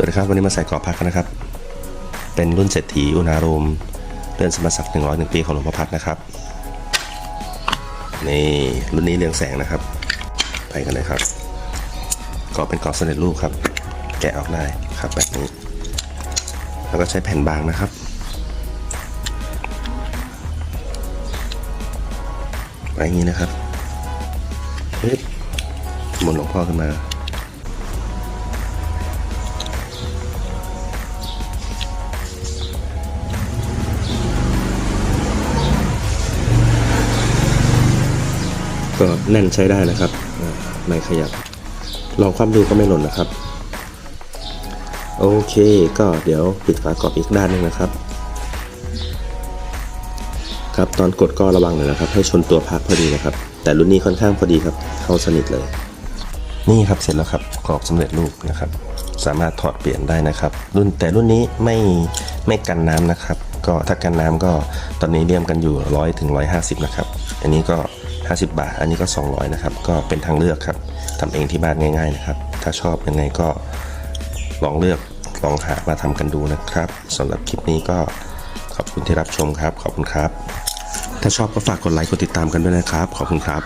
วัสดีครับ วันนี้มาใส่กรอบพักกันนะครับ เป็นรุ่นเศรษฐีอุณาโรมเรือนสมศักดิ์101ปีของหลวงพ่อพัดนะครับ นี่รุ่นนี้เรืองแสงนะครับ ไปกันเลยครับกรอบเป็นกรอบสำเร็จรูปครับ แกะออกได้ครับแบบนี้ แล้วก็ใช้แผ่นบางนะครับไว้อย่างนี้นะครับปึ๊บหมุนหลวงพ่อขึ้นมา ก็แน่นใช้ได้นะครับไม่ขยับ ลองความดูก็ไม่หล่นนะครับ โอเคก็เดี๋ยวปิดฝากรอบอีกด้านหนึงนะครับ ครับตอนกดก็ระวังหน่อยนะครับ ให้ชนตัวพักพอดีนะครับ แต่รุ่นนี้ค่อนข้างพอดีครับ เข้าสนิทเลย นี่ครับเสร็จแล้วครับกรอบสำเร็จรูปนะครับ สามารถถอดเปลี่ยนได้นะครับ รุ่นแต่รุ่นนี้ไม่ไม่กันน้ำนะครับ ก็ถ้ากันน้ำก็ตอนนี้เรียมกันอยู่ร้อยถึงร้อยห้าสิบนะครับ อันนี้ก็ 50 บาท อันนี้ก็ 200 นะครับ ก็เป็นทางเลือกครับทำเองที่บ้านง่าย ๆ นะครับ ถ้าชอบยังไงก็ลองเลือกลองหามาทำกันดูนะครับสำหรับคลิปนี้ก็ขอบคุณที่รับชมครับ ขอบคุณครับ ถ้าชอบก็ฝากกดไลค์กดติดตามกันด้วยนะครับ ขอบคุณครับ